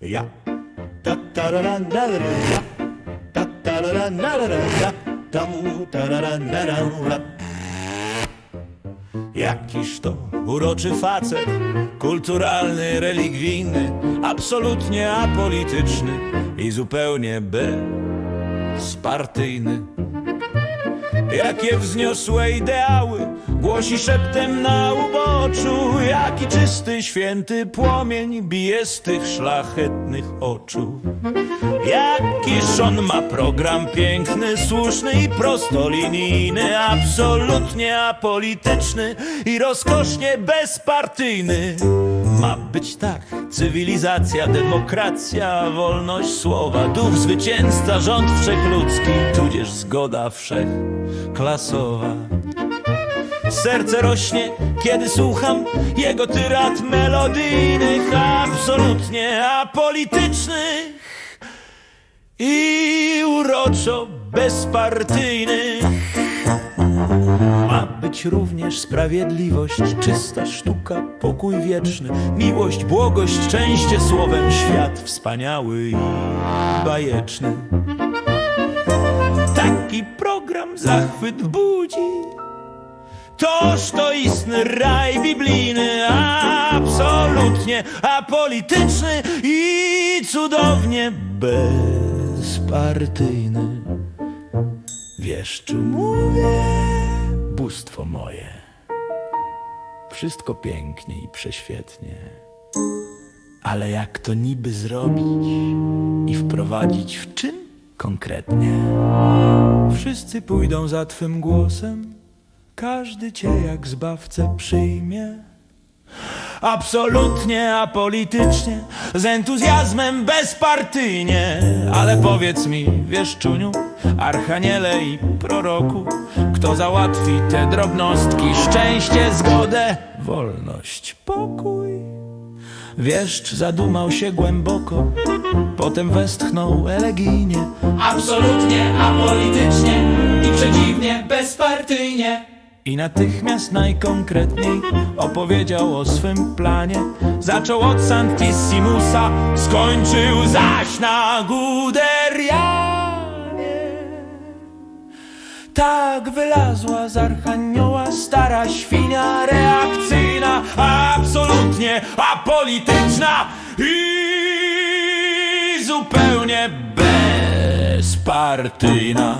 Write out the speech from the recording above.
Ja. Jakiż to uroczy facet, kulturalny, religijny, absolutnie apolityczny i zupełnie bezpartyjny. Jakie wzniosłe ideały głosi szeptem na uboczu, jaki czysty, święty płomień bije z tych szlachetnych oczu. Jakiż on ma program piękny, słuszny i prostolinijny, absolutnie apolityczny i rozkosznie bezpartyjny. Ma być tak, cywilizacja, demokracja, wolność słowa, duch zwycięzca, rząd wszechludzki, tudzież zgoda wszechklasowa. Serce rośnie, kiedy słucham jego tyrad melodyjnych, absolutnie apolitycznych i uroczo bezpartyjnych. Ma również sprawiedliwość, czysta sztuka, pokój wieczny, miłość, błogość, szczęście, słowem świat wspaniały i bajeczny. Taki program zachwyt budzi. Toż to istny raj biblijny, absolutnie apolityczny i cudownie bezpartyjny. Wiesz, czy mówię, moje. Wszystko pięknie i prześwietnie. Ale jak to niby zrobić i wprowadzić w czyn konkretnie? Wszyscy pójdą za twym głosem, każdy cię jak zbawcę przyjmie. Absolutnie apolitycznie, z entuzjazmem bezpartyjnie. Ale powiedz mi, wieszczuniu, archaniele i proroku, kto załatwi te drobnostki, szczęście, zgodę, wolność, pokój. Wieszcz zadumał się głęboko, potem westchnął elegijnie. Absolutnie apolitycznie i przedziwnie bezpartyjnie. I natychmiast najkonkretniej opowiedział o swym planie. Zaczął od Santissimusa, skończył zaś na Guderianie. Tak wylazła z Archanioła stara świnia reakcyjna, absolutnie apolityczna i zupełnie bezpartyjna.